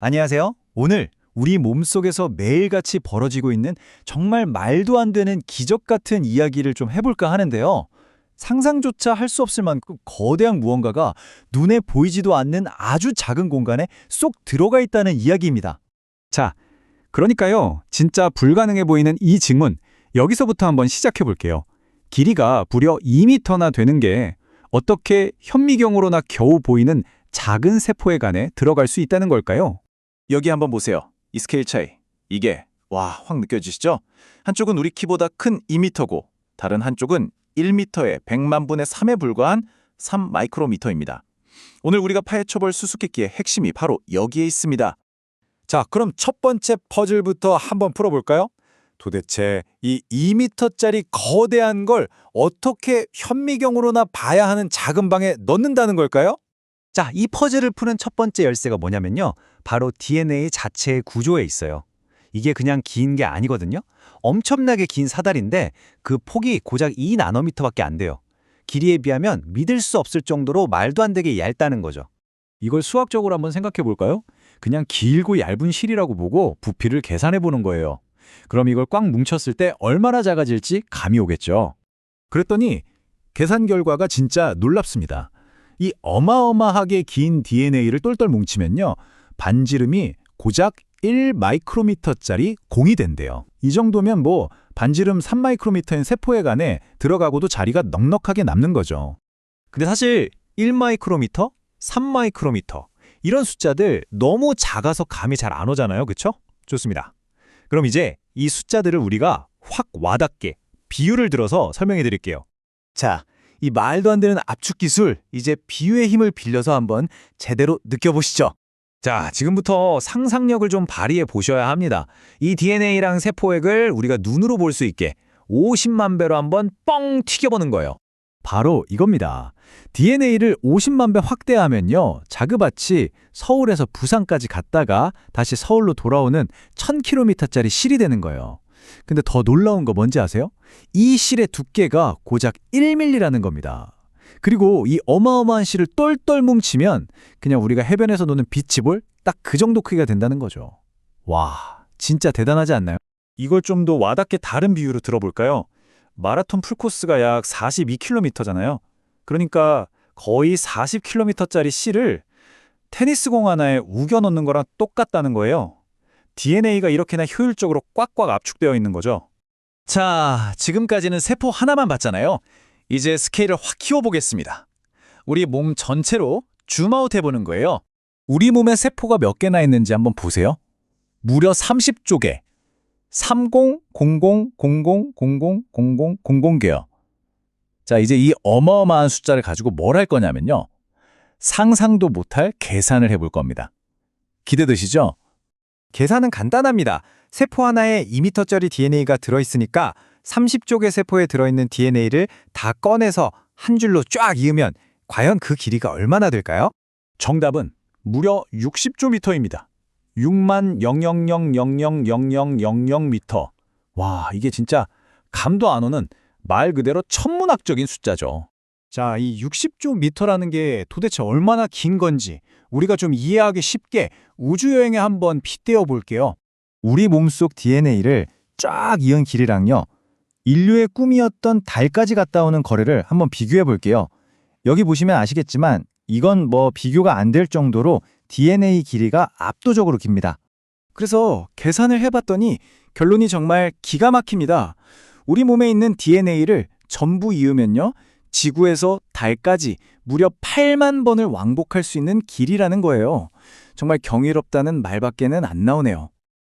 안녕하세요. 오늘 우리 몸속에서 매일같이 벌어지고 있는 정말 말도 안 되는 기적 같은 이야기를 좀 해볼까 하는데요. 상상조차 할 수 없을 만큼 거대한 무언가가 눈에 보이지도 않는 아주 작은 공간에 쏙 들어가 있다는 이야기입니다. 자, 그러니까요. 진짜 불가능해 보이는 이 증문, 여기서부터 한번 시작해 볼게요. 길이가 무려 2미터나 되는 게 어떻게 현미경으로나 겨우 보이는 작은 세포의 간에 들어갈 수 있다는 걸까요? 여기 한번 보세요. 이 스케일 차이. 이게 와, 확 느껴지시죠? 한쪽은 우리 키보다 큰 2m고 다른 한쪽은 1m의 100만 분의 3에 불과한 3 마이크로미터입니다. 오늘 우리가 파헤쳐볼 수수께끼의 핵심이 바로 여기에 있습니다. 자, 그럼 첫 번째 퍼즐부터 한번 풀어볼까요? 도대체 이 2미터짜리 거대한 걸 어떻게 현미경으로나 봐야 하는 작은 방에 넣는다는 걸까요? 자, 이 퍼즐을 푸는 첫 번째 열쇠가 뭐냐면요. 바로 DNA 자체의 구조에 있어요. 이게 그냥 긴 게 아니거든요. 엄청나게 긴 사다리인데 그 폭이 고작 2나노미터밖에 안 돼요. 길이에 비하면 믿을 수 없을 정도로 말도 안 되게 얇다는 거죠. 이걸 수학적으로 한번 생각해 볼까요? 그냥 길고 얇은 실이라고 보고 부피를 계산해 보는 거예요. 그럼 이걸 꽉 뭉쳤을 때 얼마나 작아질지 감이 오겠죠. 그랬더니 계산 결과가 진짜 놀랍습니다. 이 어마어마하게 긴 DNA를 똘똘 뭉치면요. 반지름이 고작 1마이크로미터짜리 공이 된대요. 이 정도면 뭐 반지름 3마이크로미터인 세포에 간에 들어가고도 자리가 넉넉하게 남는 거죠. 근데 사실 1마이크로미터, 3마이크로미터 이런 숫자들 너무 작아서 감이 잘 안 오잖아요. 그쵸? 좋습니다. 그럼 이제 이 숫자들을 우리가 확 와닿게 비유를 들어서 설명해 드릴게요. 자, 이 말도 안 되는 압축 기술, 이제 비유의 힘을 빌려서 한번 제대로 느껴보시죠. 자, 지금부터 상상력을 좀 발휘해 보셔야 합니다. 이 DNA랑 세포액을 우리가 눈으로 볼 수 있게 50만 배로 한번 뻥 튀겨보는 거예요. 바로 이겁니다. DNA를 50만 배 확대하면요. 자그마치 서울에서 부산까지 갔다가 다시 서울로 돌아오는 1000km짜리 실이 되는 거예요. 근데 더 놀라운 거 뭔지 아세요? 이 실의 두께가 고작 1mm라는 겁니다. 그리고 이 어마어마한 실을 똘똘 뭉치면 그냥 우리가 해변에서 노는 비치볼 딱 그 정도 크기가 된다는 거죠. 와, 진짜 대단하지 않나요? 이걸 좀 더 와닿게 다른 비유로 들어볼까요? 마라톤 풀코스가 약 42km잖아요. 그러니까 거의 40km짜리 실을 테니스공 하나에 우겨 넣는 거랑 똑같다는 거예요. DNA가 이렇게나 효율적으로 꽉꽉 압축되어 있는 거죠. 자, 지금까지는 세포 하나만 봤잖아요. 이제 스케일을 확 키워보겠습니다. 우리 몸 전체로 줌아웃 해보는 거예요. 우리 몸에 세포가 몇 개나 있는지 한번 보세요. 무려 30쪽에 3000000000개요. 자, 이제 이 어마어마한 숫자를 가지고 뭘 할 거냐면요. 상상도 못할 계산을 해볼 겁니다. 기대되시죠? 계산은 간단합니다. 세포 하나에 2미터짜리 DNA가 들어있으니까 30쪽의 세포에 들어있는 DNA를 다 꺼내서 한 줄로 쫙 이으면 과연 그 길이가 얼마나 될까요? 정답은 무려 60조미터입니다. 6만 000000000미터. 와, 이게 진짜 감도 안 오는 말 그대로 천문학적인 숫자죠. 자, 이 60조 미터라는 게 도대체 얼마나 긴 건지 우리가 좀 이해하기 쉽게 우주여행에 한번 빗대어 볼게요. 우리 몸속 DNA를 쫙 이은 길이랑요. 인류의 꿈이었던 달까지 갔다 오는 거리를 한번 비교해 볼게요. 여기 보시면 아시겠지만 이건 뭐 비교가 안 될 정도로 DNA 길이가 압도적으로 깁니다. 그래서 계산을 해봤더니 결론이 정말 기가 막힙니다. 우리 몸에 있는 DNA를 전부 이으면요. 지구에서 달까지 무려 8만 번을 왕복할 수 있는 길이라는 거예요. 정말 경이롭다는 말밖에는 안 나오네요.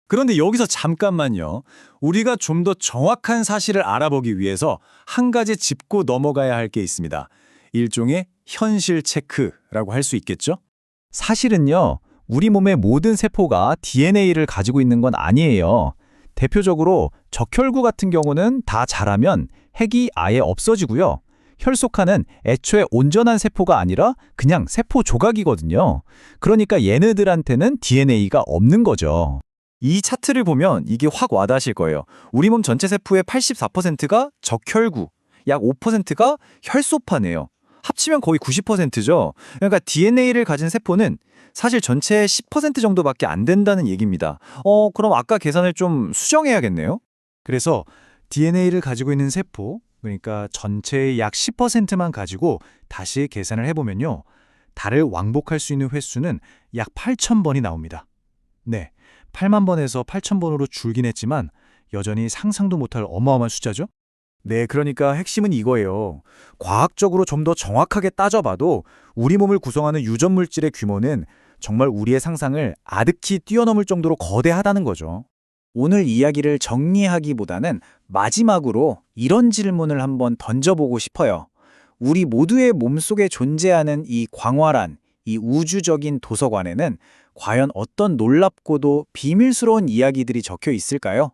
그런데 여기서 잠깐만요. 우리가 좀 더 정확한 사실을 알아보기 위해서 한 가지 짚고 넘어가야 할 게 있습니다. 일종의 현실 체크라고 할 수 있겠죠? 사실은요, 우리 몸의 모든 세포가 DNA를 가지고 있는 건 아니에요. 대표적으로 적혈구 같은 경우는 다 자라면 핵이 아예 없어지고요. 혈속화는 애초에 온전한 세포가 아니라 그냥 세포 조각이거든요. 그러니까 얘네들한테는 DNA가 없는 거죠. 이 차트를 보면 이게 확 와닿으실 거예요. 우리 몸 전체 세포의 84%가 적혈구, 약 5%가 혈소파네요. 합치면 거의 90%죠. 그러니까 DNA를 가진 세포는 사실 전체의 10% 정도밖에 안 된다는 얘기입니다. 어, 그럼 아까 계산을 좀 수정해야겠네요? 그래서 DNA를 가지고 있는 세포, 그러니까 전체의 약 10%만 가지고 다시 계산을 해보면요. 달을 왕복할 수 있는 횟수는 약 8,000번이 나옵니다. 네, 8만 번에서 8,000번으로 줄긴 했지만 여전히 상상도 못할 어마어마한 숫자죠? 네, 그러니까 핵심은 이거예요. 과학적으로 좀 더 정확하게 따져봐도 우리 몸을 구성하는 유전 물질의 규모는 정말 우리의 상상을 아득히 뛰어넘을 정도로 거대하다는 거죠. 오늘 이야기를 정리하기보다는 마지막으로 이런 질문을 한번 던져보고 싶어요. 우리 모두의 몸속에 존재하는 이 광활한, 이 우주적인 도서관에는 과연 어떤 놀랍고도 비밀스러운 이야기들이 적혀 있을까요?